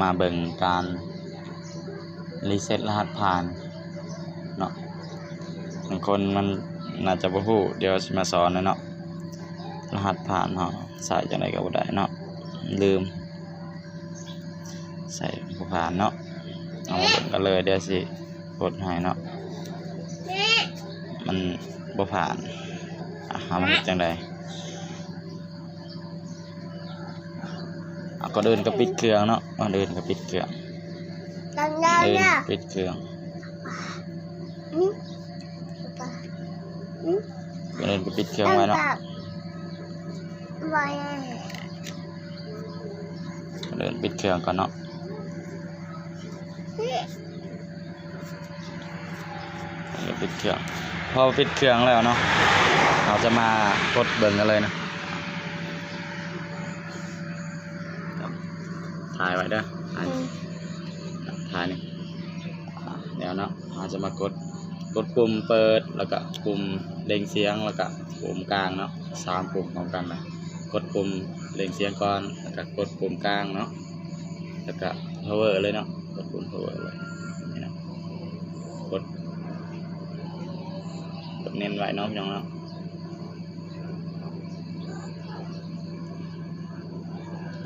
มาเบิ่งการรีเซ็ตรหัสผ่านเนาะบางคนมันน่าจะบ่ฮู้เดี๋ยวสิมาสอนเนาะรหัสผ่านเนาะใส่จังไดก็บ่ได้เนาะลืม ใส่บ่ผ่านเนาะเอามาเบิ่งกันเลยเดี๋ยวสิกดให้เนาะมันบ่ผ่านอะเอามาเฮ็ดจังได ก็เดินก็ปิดเครื่องเนาะเอาเดินก็ปิดเครื่องดังดาเดินเนี่ยปิดเครื่องอืมอืมเดินก็ปิดเครื่องไว้เนาะไว้เดินปิดเครื่องก่อนเนาะเดินปิดเครื่องพอปิดเครื่องแล้วเนาะเราจะมากดเบิ่งกันเลยนะ ถ่ายไว้เด้อถ่ายถ่ายนี่อะเดี๋ยวเนาะเราจะมากดกดปุ่มเปิดแล้วก็ปุ่มเร่งเสียงแล้วก็ปุ่มกลางเนาะสามปุ่มพร้อมกันนะกดปุ่มเร่งเสียงก่อนแล้วก็กดปุ่มกลางเนาะแล้วก็ power เลยเนาะกดปุ่ม power เลยนี่เนาะกดกดเน้นไว้เนาะพี่น้องเนาะ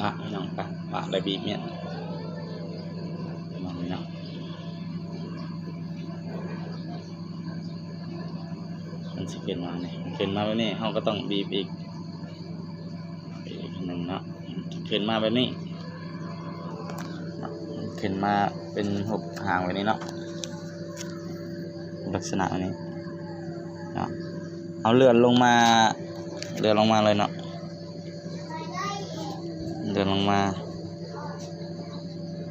อะพี่น้อง ไปปะได้บีบเนี่ยพี่น้องน้องมันสิเข็นมาเนี่ยเข็นมาแบบนี้เราก็ต้องบีบอีกอีกหนึ่งเนาะเข็นมาแบบนี้เนาะเข็นมาเป็นหกหางแบบนี้เนาะลักษณะนี้เนาะเอาเลื่อนลงมาเลื่อนลงมาเลยเนาะเลื่อนลงมา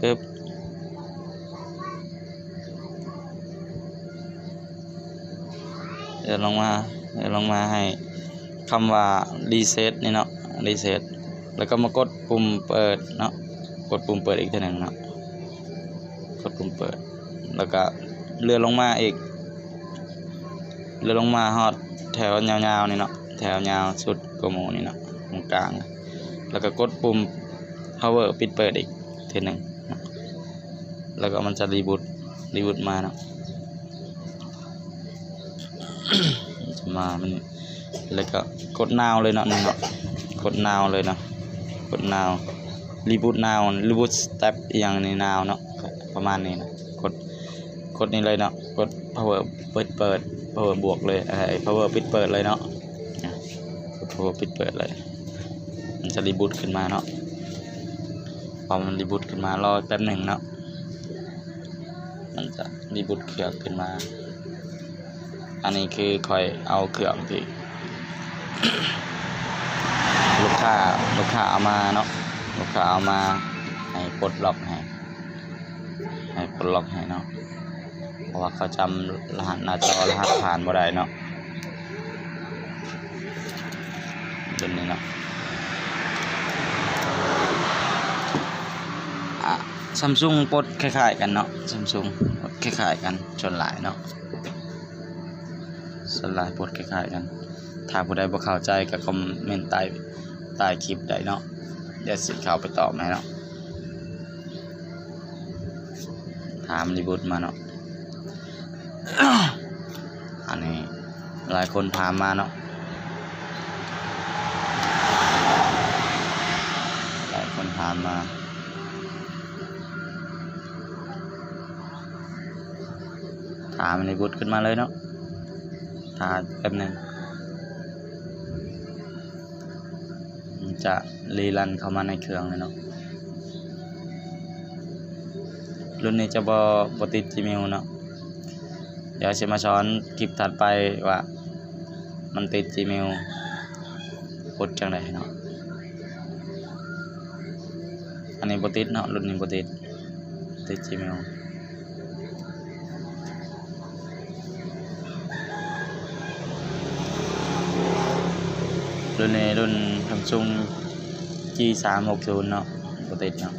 ปึ๊บเลื่อนลงมาเลื่อนลงมาให้คำว่ารีเซ็ตนี่เนาะรีเซ็ตแล้วก็มากดปุ่มเปิดเนาะกดปุ่มเปิดอีกทีหนึ่งเนาะกดปุ่มเปิด แล้วก็เลื่อนลงมาอีกเลื่อนลงมาฮอดแถวยาวๆนี่เนาะแถวยาวสุดกว่าหมูนี่เนาะตรงกลาง แล้วก็กดปุ่ม power ปิดเปิดอีกทีหนึ่ง แล้วก็มันจะรีบูตรีบูตมานะจะมามันแล้วก็กดนาวเลยเนาะนี่เนาะกดนาวเลยเนาะกดนาวรีบูตนาวรีบูตสเต็ปอย่างนี้นาวเนาะประมาณนี้นะกดกดนี่เลยเนาะกด power เปิดเปิด power บวกเลยไอ้ power ปิดเปิดเลยเนาะอะ power ปิดเปิดเลย มันจะรีบูตขึ้นมาเนาะพอมันรีบูตขึ้นมารอแป๊บหนึ่งเนาะ มันจะรีบูตเครื่องขึ้นมา อันนี้คือคอยเอาเครื่องที่ลูกค้าลูกค้าเอามาเนาะลูกค้าเอามาให้ปลดล็อกให้ให้ปลดล็อกให้เนาะเพราะว่าเขาจำรหัสหน้าจอรหัสผ่านบ่ได้เนาะเป็นนี้เนาะอะ ซัมซุงปดคล้ายๆกันเนาะซัมซุงปดคล้ายๆกันชนหลายเนาะสลายปดคล้ายๆกัน ถ้าผู้ใดบ่เข้าใจก็คอมเมนต์ใต้ใต้คลิปได้เนาะเดี๋ยวสิเข้าไปตอบให้เนาะถามรีบูทมาเนาะอันนี้หลายคนถามมาเนาะหลายคนถามมา ถามในบุตรขึ้นมาเลยเนาะถามแป๊บหนึงมันจะรีรันเข้ามาในเครื่องเลยเนาะรุ่นนี้จะบอบติด Gmail เนาะเดี๋ยวจะมาสอนคลิปถัดไปว่า มันติด Gmail กดจังไดเนาะอันนี้บติดเนาะรุ่นนี้บติดติด Gmail รุ่นนี้รุ่น Samsung G360 เนาะบ่ติดเนาะ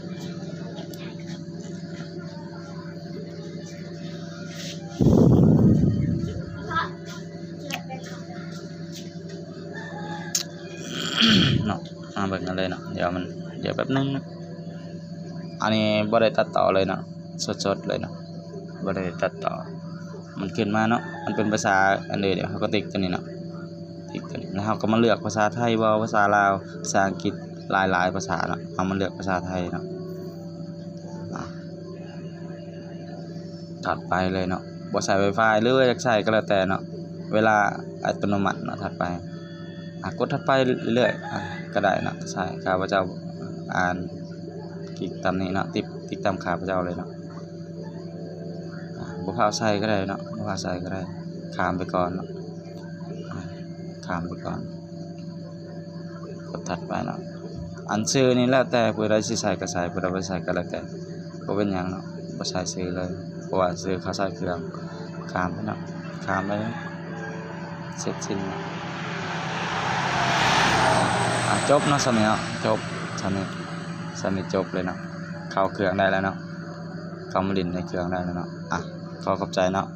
เนาะมาเบิ่งกันเลยเนาะเดี๋ยวมันเดี๋ยวแป๊บนึงนะอันนี้บ่ได้ตัดต่อเลยเนาะสดๆเลยเนาะบ่ได้ตัดต่อ มันขึ้นมาเนาะมันเป็นภาษาอันเดียวเดี๋ยวเขาก็ติ๊กตัวนี้เนาะ ติ๊กตัวนี้แล้วเขาก็มาเลือกภาษาไทยบ่าภาษาลาวภาษาอังกฤษหลายๆภาษาเนาะเอามาเลือกภาษาไทยเนาะถัดไปเลยเนาะบ่ใช้ Wi-Fi หรือว่าอยากใช้ก็แล้วแต่เนาะเวลาอัตโนมัติเนาะถัดไปกดถัดไปเรื่อยๆก็ได้เนาะใช่ข้าพเจ้าอ่านคลิกตามนี้เนาะติ๊กติ๊กตามข้าพเจ้าเลยเนาะอ่าบ่พาใส่ก็ได้เนาะบ่พาใส่ก็ได้ข้ามไปก่อนเนาะ ข้ามไปก่อนกดถัดไปเนาะอันชื่อนี่แล้วแต่ผู้ใดสิใส่ก็ใส่ผู้ใดบ่ใส่ก็แล้วแต่บ่เป็นหยังเนาะบ่ใส่ชื่อเลยเพราะว่าชื่อเขาใส่เครื่องข้ามไปเนาะข้ามไปเสร็จสิ้นเนาะอะจบเนาะสำนี้เนาะจบสำนี้สำนี้จบเลยเนาะเข้าเครื่องได้แล้วเนาะเข้ามาลินในเครื่องได้แล้วเนาะอะขอขอบใจเนาะ